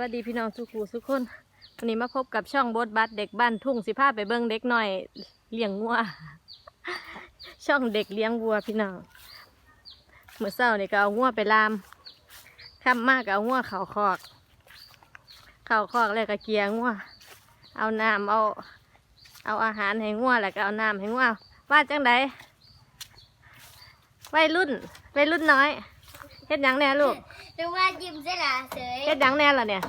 วัสดีพี่น้องทุกผู้ทุกคนวันนี้มาพบกับช่องบทบัสเด็กบ้านทุ่งสิพาไปเบิ้งเด็กหน่อยเลี้ยงวัว ช่องเด็กเลี้ยงวัวพี่น้องเมื่อเช้านี่ก็เอาวัวไปลามค่ำมากก็เอาวัวเข่าคอกเข่าคอกแล้วก็เกียงัวเอาน้ำเอาเอาอาหารให้งัวแล้วก็เอาน้ำให้งัวว่าจังไดวัยรุ่นวัยรุ่นน้อย เฮ็ดหยังแน่ลูกนึกว่ายิ้มใช่ละเสยเฮ็ดหยังแน่ล่ะเนี่ย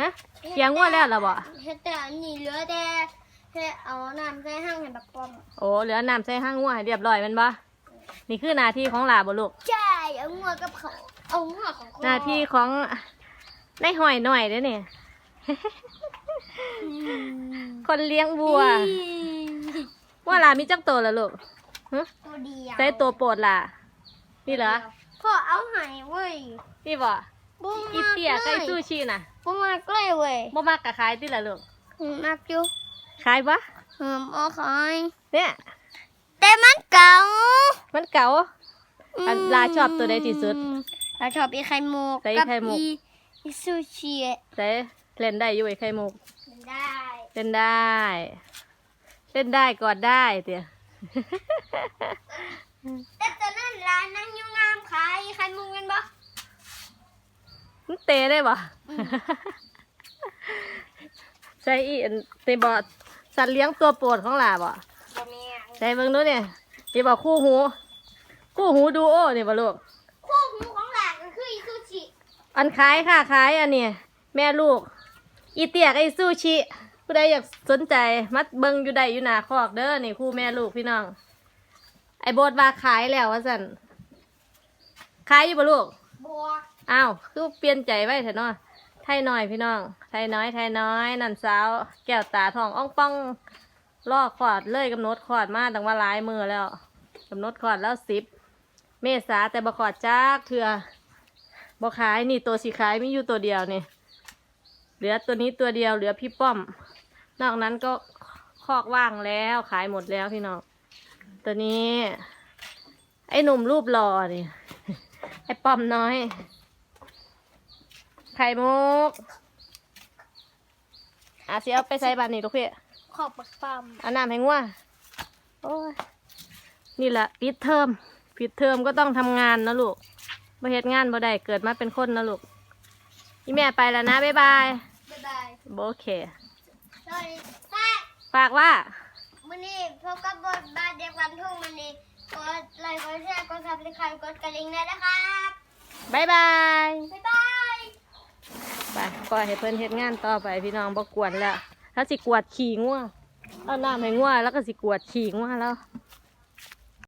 ฮะเกียงงัวแล้วเหรอบ่เฮ็ดแต่อันนี้เหลือแต่แค่เอาน้ำใส่ห้างให้บักปอมโอ้เหลือน้ำใส่ห้างงัวให้เรียบร้อยแมันบ่นี่คือหน้าที่ของหลาบ่ลูกใช่เอางัวกับเขาเอางัวของหน้าที่ของนายหอยหน่อยเด้อเนี่ย คนเลี้ยงวัว ว่าหลามีจักตัวละลูกฮะตัวเดียวใส่ตัวโปรดล่ะนี่เหรอ พ่อเอาใหายเว้ยนี่บ่บุ้มอีเตี้ยไก่ซูชิน่ะบุ้มมากเลยเว้ยบ่มากกะขายติล่ะลูกหืมมากอยู่ขายบ่หืมเอาขายเนี่ย แต่มันเก่ามันเก๋า อันลาชอบตัวใดที่สุดลาชอบอีไข่มุกแต่อีกับไข่มุกอีอีซูชิใส่เล่นได้อยู่ไอ้ไข่มุกได้เล่นได้ เล่นได้กอดได้เตี่ย แต่ตอนนั้นร้านนั่งอยู่งามขายอีไข่มุกกันบ่มันเตะได้บ่ใช่อีอันเตะบอดสัตว์เลี้ยงตัวโปรดของหลาบ่บ่แม่นใช่เบิ่งดูเนี่ยที่บอกคู่หู คู่หูดูโอนี่บ่ลูกคู่หูของหลานก็คืออีซูชิอันขายค่ะขายอันนี้แม่ลูก อีเตียกไอซูชิผู้ใดอยากสนใจมัดเบิงอยู่ใดอยู่หนาคอกเด้อนี่คู่แม่ลูกพี่น้อง ไอโบดว่าขายแล้วว่าสันขายอยู่บ่ลูกบัวอ้าวคือเปลี่ยนใจไว้เถอะเนาะไทยน้อยพี่น้อง ไทยน้อยไทยน้อยนั่นสาวแก้วตาทองอ่องป้องล่อขอดเลยกำหนดขอดมาตั้งว่าหลายมือแล้วกำหนดขอดแล้วสิบเมษาแต่บ่ขอดจักเถื่อบ่ขายนี่ตัวสีขายมีอยู่ตัวเดียวนี่เหลือตัวนี้ตัวเดียวเหลือพี่ป้อม นอกนั้นก็คอกว่างแล้วขายหมดแล้วพี่น้อง ตัวนี้ ไอ้หนุ่มรูปหล่อนี่ไอ้ป้อมน้อย ไข่มุกอาเสียเอาไปใส่บานนี่ลูกพี่ขอบปักปั๊มเอาน้ำให้งัวโอ้ยนี่แหละปิดเทอมปิดเทอมก็ต้องทำงานนะลูกมาเฮ็ดงานบ่ได้เกิดมาเป็นคนนะลูกนี่แม่ไปแล้วนะ บ๊ายบายบ๊ายบายโอเคสวัสดีป้าฝากว่า กดกระดิ่งด้วยนะครับบ๊ายบาย บ๊ายบายไปปล่อยให้เพิ่นเฮ็ดงานต่อไปพี่น้องบ่กวนแล้วถ้าสิกวาดขี่งัวเอาน้ำให้งัวแล้วก็สิกวาดขี่งัวแล้วบ